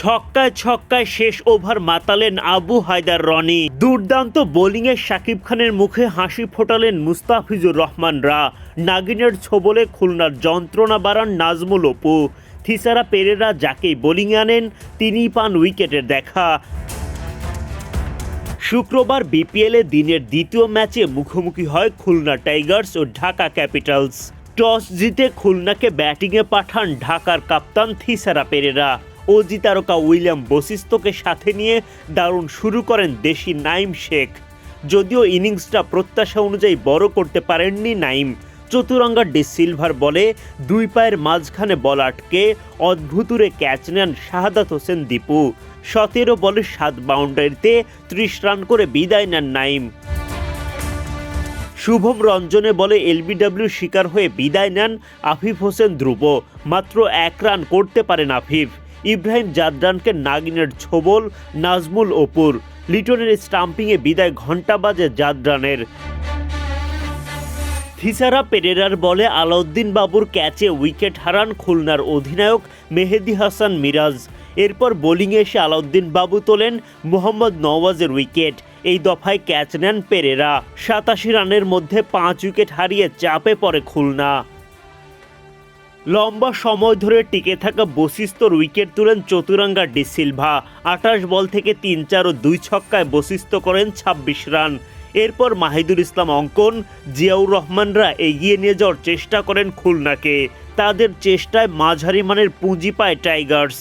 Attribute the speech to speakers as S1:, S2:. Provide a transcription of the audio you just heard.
S1: ছক্কায় ছক্কায় শেষ ওভার মাতালেন আবু হায়দার রনি। দুর্দান্ত বোলিংয়ে শাকিব খানের মুখে হাসি ফোটালেন মুস্তাফিজুর রহমানরা নাগিনের ছোবলে খুলনার যন্ত্রণা বাড়ান নাজমুল অপু। থিসারা পেরেরা যাকেই বোলিং আনেন তিনি পান উইকেটের দেখা। শুক্রবার বিপিএলে দিনের দ্বিতীয় ম্যাচে মুখোমুখি হয় খুলনা টাইগার্স ও ঢাকা ক্যাপিটালস। টস জিতে খুলনাকে ব্যাটিংয়ে পাঠান ঢাকার কাপ্তান থিসারা পেরেরা। অজি তারকা উইলিয়াম বশিস্তকে সাথে নিয়ে দারুণ শুরু করেন দেশি নাইম শেখ। যদিও ইনিংসটা প্রত্যাশা অনুযায়ী বড় করতে পারেননি নাইম। চতুরঙ্গা ডি সিলভার বলে দুই পায়ের মাঝখানে বল আটকে অদ্ভুতুরে ক্যাচ নেন শাহাদাত হোসেন দীপু। সতেরো বলে সাত বাউন্ডারিতে ত্রিশ রান করে বিদায় নেন নাইম। শুভম রঞ্জনে বলে এলবিডব্লিউ শিকার হয়ে বিদায় নেন আফিফ হোসেন ধ্রুব। মাত্র এক রান করতে পারেন আফিফ। ইব্রাহিম জাদরানকে নাগিনের ছোবল, নাজমুল অপুর লিটনের স্টাম্পিংয়ে বিদায় ঘণ্টা বাজে জাদরানের। থিসারা পেরেরার বলে আলাউদ্দিন বাবুর ক্যাচে উইকেট হারান খুলনার অধিনায়ক মেহেদি হাসান মিরাজ। এরপর বোলিংয়ে এসে আলাউদ্দিন বাবু তোলেন মোহাম্মদ নওয়াজের উইকেট। এই দফায় ক্যাচ নেন পেরেরা। সাতাশি রানের মধ্যে পাঁচ উইকেট হারিয়ে চাপে পড়ে খুলনা। লম্বা সময় ধরে টিকে থাকা বশিস্তর উইকেট তুলেন চতুরাঙ্গা ডি সিলভা। আঠাশ বল থেকে তিন চার ও দুই ছক্কায় বশিস্ত করেন ছাব্বিশ রান। এরপর মাহিদুল ইসলাম অঙ্কন, জিয়াউর রহমানরা এগিয়ে নিয়ে যাওয়ার চেষ্টা করেন খুলনাকে। তাদের চেষ্টায় মাঝারি মানের পুঁজি পায় টাইগার্স।